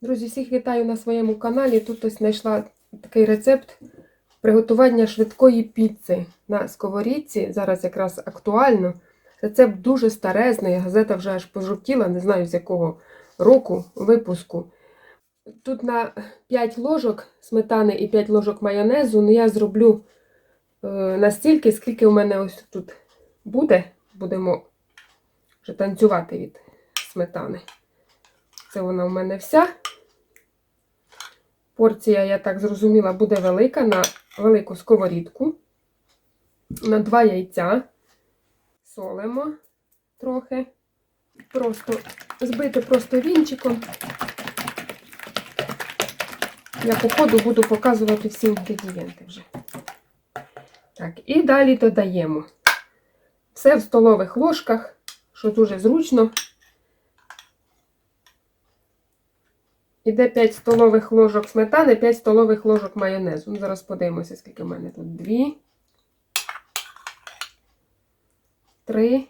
Друзі, всіх вітаю на своєму каналі. Тут ось знайшла такий рецепт приготування швидкої піци на сковорідці. Зараз якраз актуально. Рецепт дуже старезний, газета вже аж пожовтіла, не знаю з якого року випуску. Тут на 5 ложок сметани і 5 ложок майонезу, ну я зроблю е, настільки, скільки у мене ось тут буде. Будемо вже танцювати від сметани. Це вона в мене вся. Порція, я так зрозуміла, буде велика на велику сковорідку. На два яйця. Солимо трохи. Просто збити просто вінчиком. Я по ходу буду показувати всі інгредієнти вже. Так, і далі додаємо все в столових ложках, що дуже зручно. Іде 5 столових ложок сметани, 5 столових ложок майонезу. Ну, зараз подивимося, скільки в мене тут. 2, 3,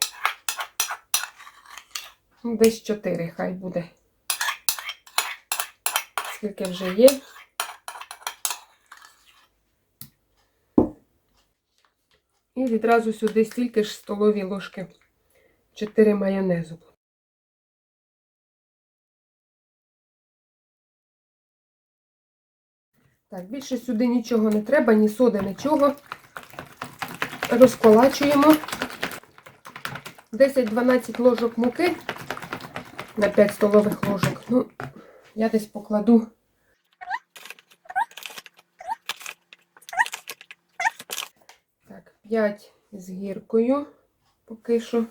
ну, десь 4 хай буде. Скільки вже є. І відразу сюди стільки ж столові ложки 4 майонезу. Так, більше сюди нічого не треба, ні соди, нічого. Розколачуємо 10-12 ложок муки на 5 столових ложок. Ну, я десь покладу. Так, 5 з гіркою поки що.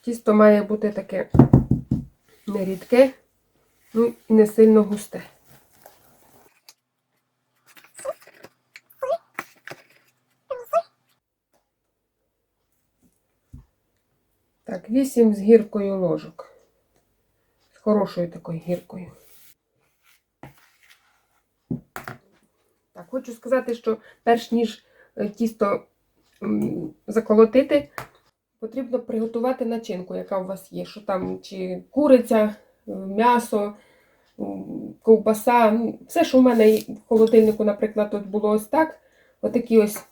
Тісто має бути таке не рідке, ну і не сильно густе. Так, 8 з гіркою ложок. З хорошою такою гіркою. Так, хочу сказати, що перш ніж е, тісто заколотити, потрібно приготувати начинку, яка у вас є. Що там, чи куриця, е, м'ясо, ковбаса. Все, що в мене в холодильнику, наприклад, тут було ось так. Отакі ось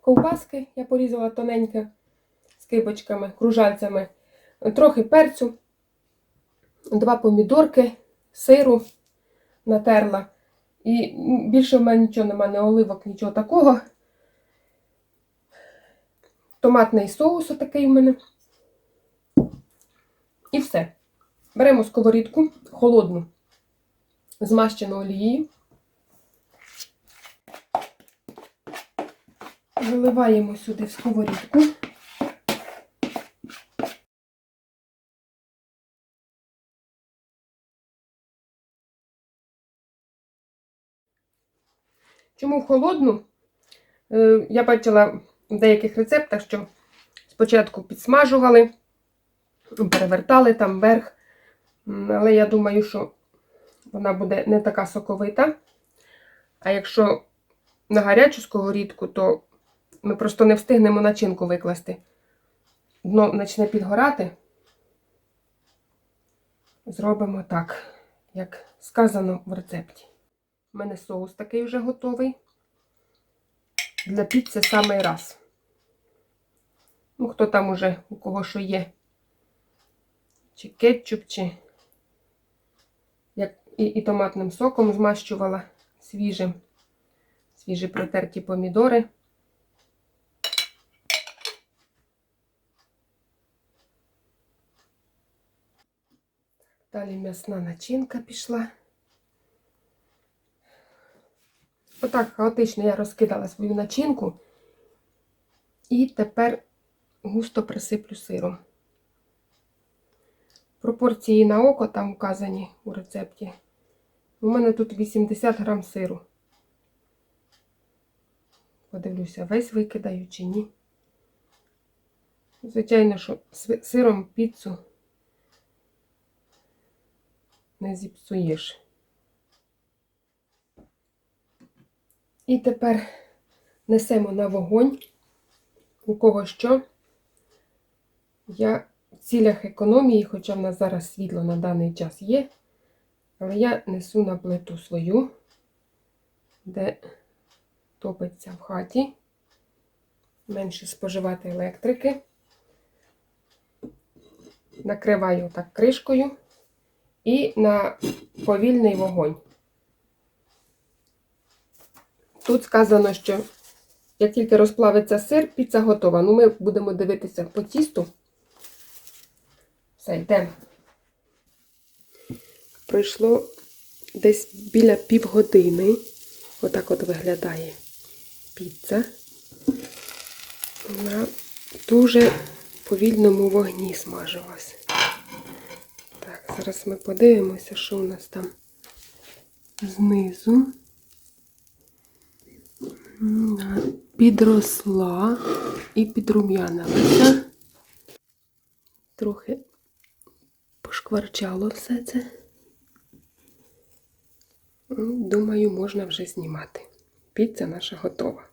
ковбаски я порізала тоненько скибочками, кружальцями, трохи перцю, два помідорки, сиру натерла. І більше в мене нічого немає, не оливок, нічого такого. Томатний соус отакий у мене. І все. Беремо сковорідку холодну, змащену олією. Виливаємо сюди в сковорідку. Чому холодну? Е, Я бачила в деяких рецептах, що спочатку підсмажували, перевертали там вверх. Але я думаю, що вона буде не така соковита. А якщо на гарячу сковорідку, то ми просто не встигнемо начинку викласти. Дно почне підгорати. Зробимо так, як сказано в рецепті. У мене соус такий вже готовий. Для піци самий раз. Ну, хто там уже, у кого що є. Чи кетчуп, чи як і, і томатним соком змащувала свіжим. Свіжі протерті помідори. Далі м'ясна начинка пішла. Отак хаотично я розкидала свою начинку. І тепер густо присиплю сиром. Пропорції на око там вказані у рецепті. У мене тут 80 грам сиру. Подивлюся, весь викидаю чи ні. Звичайно, що сиром піцу не зіпсуєш. І тепер несемо на вогонь. У кого що. Я в цілях економії, хоча в нас зараз світло на даний час є, але я несу на плиту свою, де топиться в хаті, менше споживати електрики. Накриваю так кришкою і на повільний вогонь. Тут сказано, що як тільки розплавиться сир, піца готова. Ну, ми будемо дивитися по тісту. Все, йдемо. Пройшло десь біля півгодини. Отак от виглядає піца. На дуже повільному вогні смажилась. Так, зараз ми подивимося, що у нас там знизу. Підросла і підрум'янилася. Трохи пошкварчало все це. Думаю, можна вже знімати. Піца наша готова.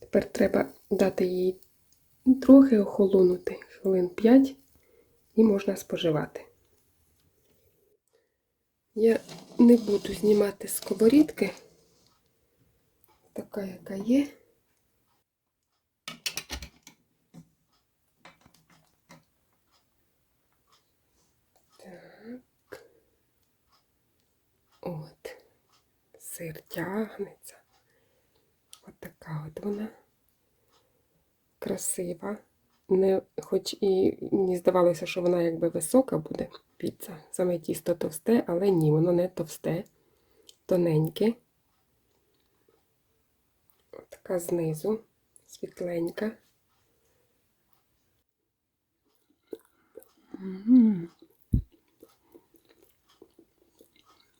Тепер треба дати їй трохи охолонути, хвилин 5, і можна споживати. Я не буду знімати сковорідки. Така, яка є. Так. От. Сир тягнеться. От така от вона. Красива. Не, хоч і мені здавалося, що вона якби висока буде піца. Саме тісто товсте, але ні, воно не товсте, тоненьке. Така знизу, світленька.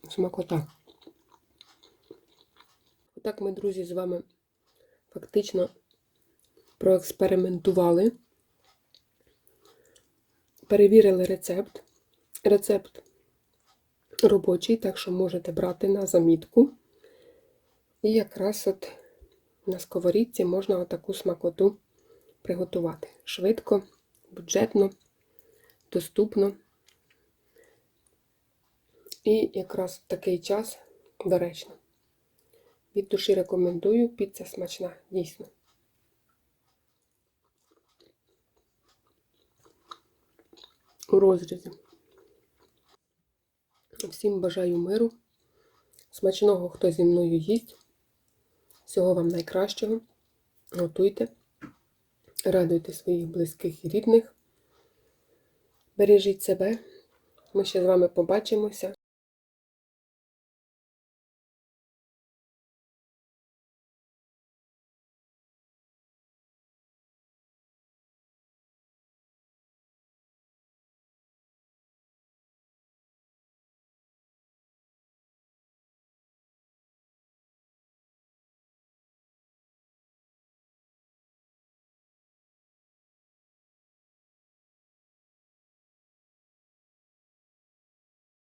Смакота. Отак ми, друзі, з вами фактично проекспериментували, перевірили рецепт. Рецепт робочий, так що можете брати на замітку. І якраз от на сковорідці можна отаку смакоту приготувати. Швидко, бюджетно, доступно. І якраз в такий час доречно. Від душі рекомендую, піца смачна, дійсно. У розрізі. Всім бажаю миру. Смачного, хто зі мною їсть. Всього вам найкращого. Готуйте. Радуйте своїх близьких і рідних. Бережіть себе. Ми ще з вами побачимося.